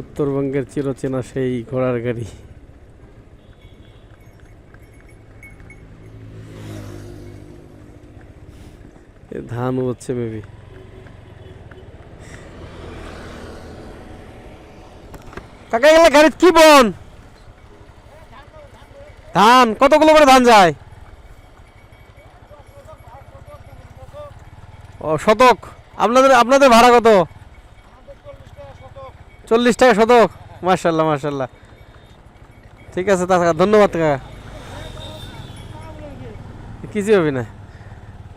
উত্তরবঙ্গের চিরচেনা সেই ঘোড়ার গাড়ি। ধান হচ্ছে মেবি। কি বন ধান, কতগুলো করে ধান যায়? ও, শতক। আপনাদের আপনাদের ভাড়া কত? চল্লিশ টাকা শতক। মার্শাল্লাহ মার্শাল্লাহ ঠিক আছে কাকা, ধন্যবাদ কাকা। কিছু হবে না।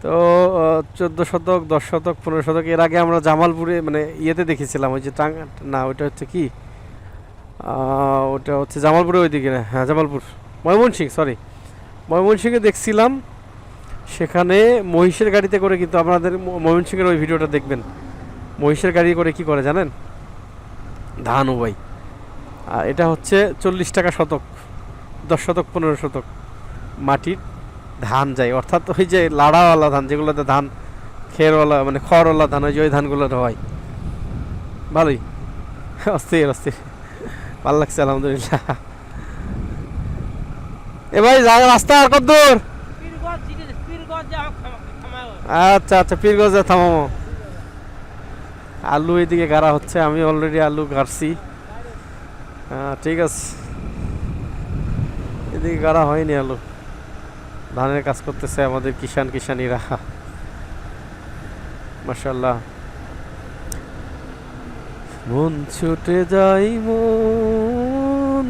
তো চোদ্দ শতক, দশ শতক, পনেরো শতক, এর আগে আমরা জামালপুরে মানে ইয়েতে দেখেছিলাম, ওই যে টাং না, ওইটা হচ্ছে কি? ওটা হচ্ছে জামালপুরে ওইদিকে না হ্যাঁ জামালপুর। ময়মনসিং সরি ময়মনসিংহে দেখছিলাম, সেখানে মহিষের গাড়িতে করে কিন্তু আপনাদের ময়মনসিংহের ওই ভিডিওটা দেখবেন। মহিষের গাড়ি করে কি করে জানেন? ধান উবাই। আর এটা হচ্ছে চল্লিশ টাকা শতক দশ শতক পনেরো শতক মাটির ধান যায়। অর্থাৎ ওই যে লাড়াওয়ালা ধান যেগুলোতে ধান খেরওয়ালা মানে খড়ওয়ালা ধান ওই যে ওই ধানগুলো হয়। ভালোই? অস্থির অস্থির। ভালো লাগছে আলহামদুলিল্লাহ। এ ভাই যা- রাস্তা আর কত দূর? আচ্ছা আচ্ছা পীরগঞ্জে থামাবো। আলু এদিকে গাড়া হচ্ছে, আমি অলরেডি আলু গাড়ছি। ঠিক আছে। এদিকে গাড়া হয়নি আলু। ধানের কাজ করতেছে আমাদের কিষান কিষানিরা মাশাল্লাহ মন ছুটে যাই, মন